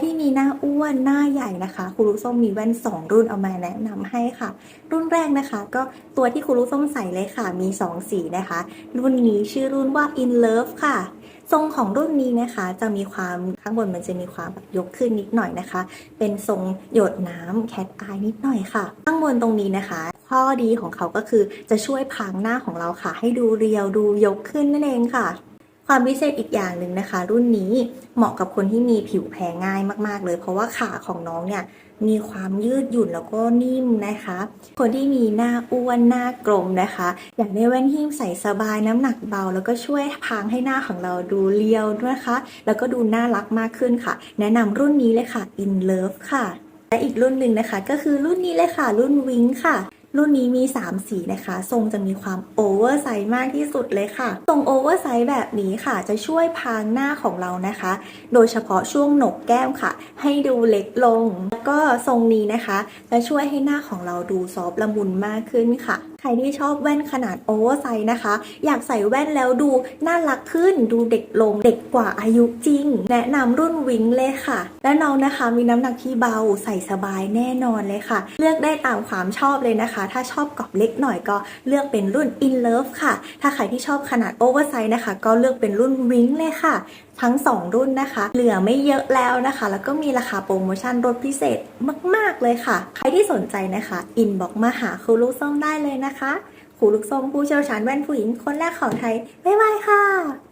ที่มีหน้าอ้วนหน้าใหญ่นะคะครูลูกส้มมีแว่น 2 รุ่นเอามาแนะนำให้ค่ะ รุ่นแรกนะคะ ก็ตัวที่ครูลูกส้มใส่เลยค่ะมี 2 สีนะคะ รุ่นนี้ชื่อรุ่นว่า In Love ค่ะ ทรงของรุ่นนี้นะคะ จะมีความข้างบนมันจะมีความแบบยกขึ้นนิดหน่อยนะคะ เป็นทรงหยดน้ำแคทอายนิดหน่อยค่ะ ข้างบนตรงนี้นะคะข้อดีของเขาก็คือจะช่วยพรางหน้าของเราค่ะ ให้ดูเรียวดูยกขึ้นนั่นเองค่ะ ความพิเศษอีกอย่างหนึ่งนะคะ รุ่นนี้เหมาะกับคนที่มีผิวแพ้ง่ายมากๆ เลย เพราะว่าขาของน้องเนี่ยมีความยืดหยุ่นแล้วก็นิ่มนะคะ คนที่มีหน้าอ้วนหน้ากลมนะคะ อยากได้แว่นที่ใส่สบายน้ำหนักเบา แล้วก็ช่วยพางให้หน้าของเราดูเรียวด้วยนะคะ แล้วก็ดูน่ารักมากขึ้นค่ะ แนะนำรุ่นนี้เลยค่ะ In Love ค่ะและอีกรุ่นหนึ่งนะคะก็คือรุ่นนี้เลยค่ะ รุ่นวิงค่ะ รุ่นนี้มี 3 สีนะคะ ทรงจะมีความโอเวอร์ไซส์มากที่สุดเลยค่ะ ทรงโอเวอร์ไซส์แบบนี้ค่ะ จะช่วยพรางหน้าของเรานะคะ โดยเฉพาะช่วงหนกแก้มค่ะ ให้ดูเล็กลง แล้วก็ทรงนี้นะคะ จะช่วยให้หน้าของเราดูซอฟละมุนมากขึ้นค่ะ ใครที่ชอบแว่นขนาดโอเวอร์ไซส์นะคะ อยากใส่แว่นแล้วดูน่ารักขึ้น ดูเด็กลงเด็กกว่าอายุจริง แนะนำรุ่นวิงเลยค่ะ และน้องนะคะมีน้ำหนักที่เบาใส่สบายแน่นอนเลยค่ะ เลือกได้ตามความชอบเลยนะคะ ถ้าชอบกรอบเล็กหน่อยก็เลือกเป็นรุ่น In Love ค่ะ ถ้าใครที่ชอบขนาดโอเวอร์ไซส์นะคะ ก็เลือกเป็นรุ่นวิงเลยค่ะ ทั้ง 2 รุ่นนะคะ เหลือไม่เยอะแล้วนะคะ แล้วก็มีราคาโปรโมชั่นลดพิเศษมาก ๆ เลยค่ะ ใครที่สนใจนะคะ อินบอกมาหาครูลูกส้มได้เลยนะคะครูลูกทรงผู้เชี่ยวชาญแว่นผู้หญิงคนแรกของไทย บ๊ายบายค่ะ